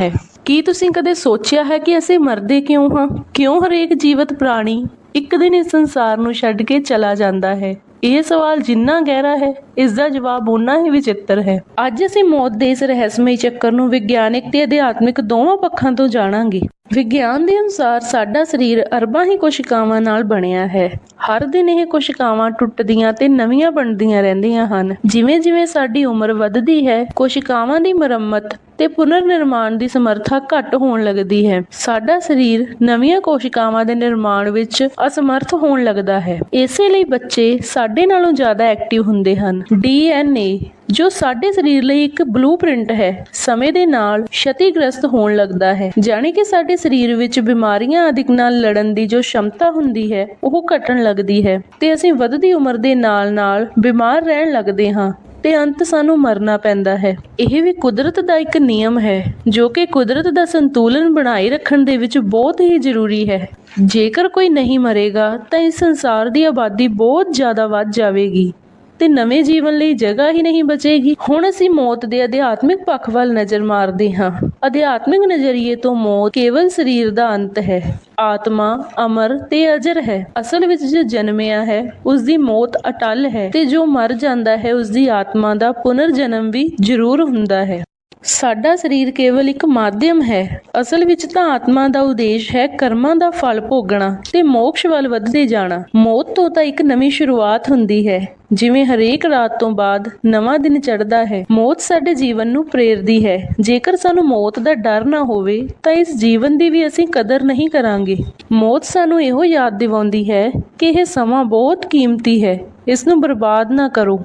ਹੈ। ਕੀ ਤੁਸੀਂ ਕਦੇ ਸੋਚਿਆ ਹੈ ਕਿ ਅਸੀਂ ਮਰਦੇ ਕਿਉਂ ਹਾਂ? ਕਿਉਂ ਹਰੇਕ ਜੀਵਤ ਪ੍ਰਾਣੀ ਇੱਕ ਦਿਨ ਇਸ ਸੰਸਾਰ ਨੂੰ ਛੱਡ ਕੇ ਚਲਾ ਜਾਂਦਾ ਹੈ? ਇਹ ਸਵਾਲ ਜਿੰਨਾ ਗਹਿਰਾ ਹੈ, ਇਸ ਦਾ ਜਵਾਬ ਉਨਾ ਹੀ ਵਿਚਿੱਤਰ ਹੈ। ਅੱਜ ਅਸੀਂ ਮੌਤ ਦੇ ਇਸ ਰਹੱਸਮਈ ਚੱਕਰ ਨੂੰ ਵਿਗਿਆਨਿਕ ਤੇ ਅਧਿਆਤਮਿਕ ਦੋਵਾਂ ਪੱਖਾਂ ਤੋਂ ਜਾਣਾਂਗੇ। ਵਿਗਿਆਨ ਦੇ ਅਨੁਸਾਰ ਸਾਡਾ ਸਰੀਰ ਅਰਬਾਂ ਹੀ ਕੋਸ਼ਿਕਾਵਾਂ ਨਾਲ ਬਣਿਆ ਹੈ। ਹਰ ਦਿਨ ਇਹ ਕੋਸ਼ਿਕਾਵਾਂ ਟੁੱਟਦੀਆਂ ਤੇ ਨਵੀਆਂ ਬਣਦੀਆਂ ਰਹਿੰਦੀਆਂ ਹਨ। ਜਿਵੇਂ ਜਿਵੇਂ ਸਾਡੀ ਉਮਰ ਵੱਧਦੀ ਹੈ, ਕੋਸ਼ਿਕਾਵਾਂ ਦੀ ਮੁਰੰਮਤ ਤੇ ਪੁਨਰ ਨਿਰਮਾਣ ਦੀ ਸਮਰੱਥਾ ਘੱਟ ਹੋਣ ਲੱਗਦੀ ਹੈ। ਸਾਡਾ ਸਰੀਰ ਨਵੀਆਂ ਕੋਸ਼ਿਕਾਵਾਂ ਦੇ ਨਿਰਮਾਣ ਵਿੱਚ ਅਸਮਰਥ ਹੋਣ ਲੱਗਦਾ ਹੈ। ਇਸੇ ਲਈ ਬੱਚੇ ਸਾਡੇ ਨਾਲੋਂ ਜ਼ਿਆਦਾ ਐਕਟਿਵ ਹੁੰਦੇ ਹਨ। ਡੀਐਨਏ ਜੋ ਸਾਡੇ ਸਰੀਰ ਲਈ ਇੱਕ ਬਲੂਪ੍ਰਿੰਟ ਹੈ, ਸਮੇਂ ਦੇ ਨਾਲ ਛਤੀਗ੍ਰਸਤ ਹੋਣ ਲੱਗਦਾ ਹੈ। ਜਾਣੀ ਕਿ ਸਾਡੇ ਸਰੀਰ ਵਿੱਚ ਬਿਮਾਰੀਆਂ ਆਦਿਕ ਨਾਲ ਲੜਨ ਦੀ ਜੋ ਸ਼ਮਤਾ ਹੁੰਦੀ ਹੈ, ਉਹ ਘਟਣ ਲੱਗਦੀ ਹੈ। ਤੇ ਅਸੀਂ ਵੱਧਦੀ ਉਮਰ ਦੇ ਨਾਲ-ਨਾਲ ਬਿਮਾਰ ਰਹਿਣ ਲੱਗਦੇ ਹਾਂ ਤੇ ਅੰਤ ਸਾਨੂੰ ਮਰਨਾ ਪੈਂਦਾ ਹੈ। ਇਹ ਵੀ ਕੁਦਰਤ ਦਾ ਇੱਕ ਨਿਯਮ ਹੈ, ਜੋ ਕਿ ਕੁਦਰਤ ਦਾ ਸੰਤੁਲਨ ਬਣਾਈ ਰੱਖਣ ਦੇ ਵਿੱਚ ਬਹੁਤ ਹੀ ਜ਼ਰੂਰੀ ਹੈ। ਜੇਕਰ ਕੋਈ ਨਹੀਂ ਮਰੇਗਾ, ਤਾਂ ਇਸ ਸੰਸਾਰ ਦੀ ਆਬਾਦੀ ਬਹੁਤ ਜ਼ਿਆਦਾ ਵੱਧ ਜਾਵੇਗੀ। ਤੇ ਨਵੇਂ ਜੀਵਨ ਲਈ ਜਗ੍ਹਾ ਹੀ ਨਹੀਂ ਬਚੇਗੀ। ਹੁਣ ਅਸੀਂ ਮੌਤ ਦੇ ਅਧਿਆਤਮਿਕ ਪੱਖ ਵੱਲ ਨਜ਼ਰ ਮਾਰਦੇ ਹਾਂ। ਅਧਿਆਤਮਿਕ ਨਜ਼ਰੀਏ ਤੋਂ ਮੌਤ ਕੇਵਲ ਸਰੀਰ ਦਾ ਅੰਤ ਹੈ। ਆਤਮਾ, ਅਮਰ ਤੇ ਅਜਰ ਹੈ। ਅਸਲ ਵਿੱਚ ਜੋ ਜਨਮਿਆ ਹੈ ਉਸ ਦੀ ਮੌਤ ਅਟਲ ਹੈ ਤੇ ਜੋ ਮਰ ਜਾਂਦਾ ਹੈ ਉਸ ਦੀ ਆਤਮਾ ਦਾ ਪੁਨਰ ਜਨਮ ਵੀ ਜ਼ਰੂਰ ਹੁੰਦਾ ਹੈ। ਸਾਡਾ ਸਰੀਰ ਕੇਵਲ ਇੱਕ ਮਾਧਿਅਮ ਹੈ। ਅਸਲ ਵਿੱਚ ਤਾਂ ਆਤਮਾ ਦਾ ਉਦੇਸ਼ ਹੈ ਕਰਮਾਂ ਦਾ ਫਲ ਭੋਗਣਾ ਤੇ ਮੋਕਸ਼ ਵੱਲ ਵਧਦੇ ਜਾਣਾ। ਮੌਤ ਤੋਂ ਤਾਂ ਇੱਕ ਨਵੀਂ ਸ਼ੁਰੂਆਤ ਹੁੰਦੀ ਹੈ। ਜਿਵੇਂ ਹਰੇਕ ਰਾਤ ਤੋਂ ਬਾਅਦ ਨਵਾਂ ਦਿਨ ਚੜ੍ਹਦਾ ਹੈ, ਮੌਤ ਸਾਡੇ ਜੀਵਨ ਨੂੰ ਪ੍ਰੇਰਦੀ ਹੈ। ਜੇਕਰ ਸਾਨੂੰ ਮੌਤ ਦਾ ਡਰ ਨਾ ਹੋਵੇ, ਤਾਂ ਇਸ ਜੀਵਨ ਦੀ ਵੀ ਅਸੀਂ ਕਦਰ ਨਹੀਂ ਕਰਾਂਗੇ। ਮੌਤ ਸਾਨੂੰ ਇਹੋ ਯਾਦ ਦਿਵਾਉਂਦੀ ਹੈ ਕਿ ਇਹ ਸਮਾਂ ਬਹੁਤ ਕੀਮਤੀ ਹੈ। ਇਸ ਨੂੰ ਬਰਬਾਦ ਨਾ ਕਰੋ।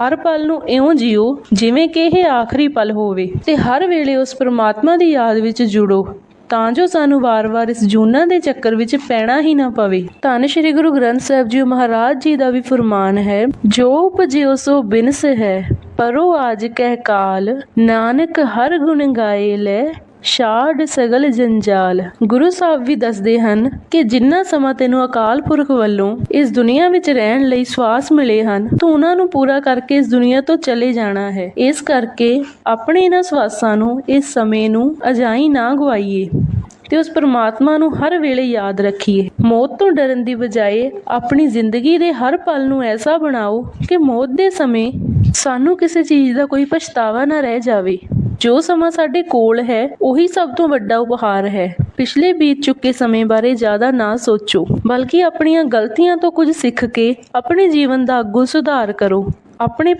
ਹਰ ਪਲ ਨੂੰ ਇਉਂ ਜਿਓ ਜਿਵੇਂ ਕਿ ਇਹ ਆਖਰੀ ਪਲ ਹੋਵੇ ਤੇ ਹਰ ਵੇਲੇ ਉਸ ਪ੍ਰਮਾਤਮਾ ਦੀ ਯਾਦ ਵਿੱਚ ਜੁੜੋ। ਤਾਂ ਜੋ ਸਾਨੂੰ ਵਾਰ-ਵਾਰ ਇਸ ਜੂਨਾਂ ਦੇ ਚੱਕਰ ਵਿੱਚ ਪੈਣਾ ਹੀ ਨਾ ਪਵੇ। ਧੰਨ ਸ਼੍ਰੀ ਗੁਰੂ ਗ੍ਰੰਥ ਸਾਹਿਬ ਜੀ ਮਹਾਰਾਜ ਜੀ ਦਾ ਵੀ ਫਰਮਾਨ ਹੈ, ਜੋ ਉਪਜਿਓ ਸੋ ਬਿਨਸ ਹੈ, ਪਰੋ ਆਜ ਕਹਿ ਕਾਲ, ਨਾਨਕ ਹਰ ਗੁਣ ਗਾਏ ਲੈ ਛਾੜ ਸਗਲ ਜੰਜਾਲ। ਗੁਰੂ ਸਾਹਿਬ ਵੀ ਦੱਸਦੇ ਹਨ ਕਿ ਜਿੰਨਾ ਸਮਾਂ ਤੈਨੂੰ ਅਕਾਲ ਪੁਰਖ ਵੱਲੋਂ ਇਸ ਦੁਨੀਆ ਵਿੱਚ ਰਹਿਣ ਲਈ ਸਵਾਸ ਮਿਲੇ ਹਨ, ਤੂੰ ਉਹਨਾਂ ਨੂੰ ਪੂਰਾ ਕਰਕੇ ਇਸ ਦੁਨੀਆ ਤੋਂ ਚਲੇ ਜਾਣਾ ਹੈ। ਇਸ ਕਰਕੇ ਆਪਣੇ ਇਹਨਾਂ ਸਵਾਸਾਂ ਨੂੰ ਇਸ ਸਮੇਂ ਨੂੰ ਅਜਾਈ ਨਾ ਗਵਾਈਏ ਤੇ ਉਸ ਪਰਮਾਤਮਾ ਨੂੰ ਹਰ ਵੇਲੇ ਯਾਦ ਰੱਖੀਏ। ਮੌਤ ਤੋਂ ਡਰਨ ਦੀ ਬਜਾਏ ਆਪਣੀ ਜ਼ਿੰਦਗੀ ਦੇ ਹਰ ਪਲ ਨੂੰ ਐਸਾ ਬਣਾਓ ਕਿ ਮੌਤ ਦੇ ਸਮੇਂ ਸਾਨੂੰ ਕਿਸੇ ਚੀਜ਼ ਦਾ ਕੋਈ ਪਛਤਾਵਾ ਨਾ ਰਹਿ ਜਾਵੇ। ਜੋ ਸਮਾਂ ਸਾਡੇ ਕੋਲ ਹੈ, ਉਹੀ ਸਭ ਤੋਂ ਵੱਡਾ ਉਪਹਾਰ ਹੈ। ਪਿਛਲੇ ਬੀਤ ਚੁੱਕੇ ਸਮੇਂ ਬਾਰੇ ਜ਼ਿਆਦਾ ਨਾ ਸੋਚੋ, ਬਲਕਿ ਆਪਣੀਆਂ ਗਲਤੀਆਂ ਤੋਂ ਕੁਝ ਸਿੱਖ ਕੇ ਆਪਣੇ ਜੀਵਨ ਦਾ ਅੱਗੋਂ ਸੁਧਾਰ ਕਰੋ। ਆਪਣੇ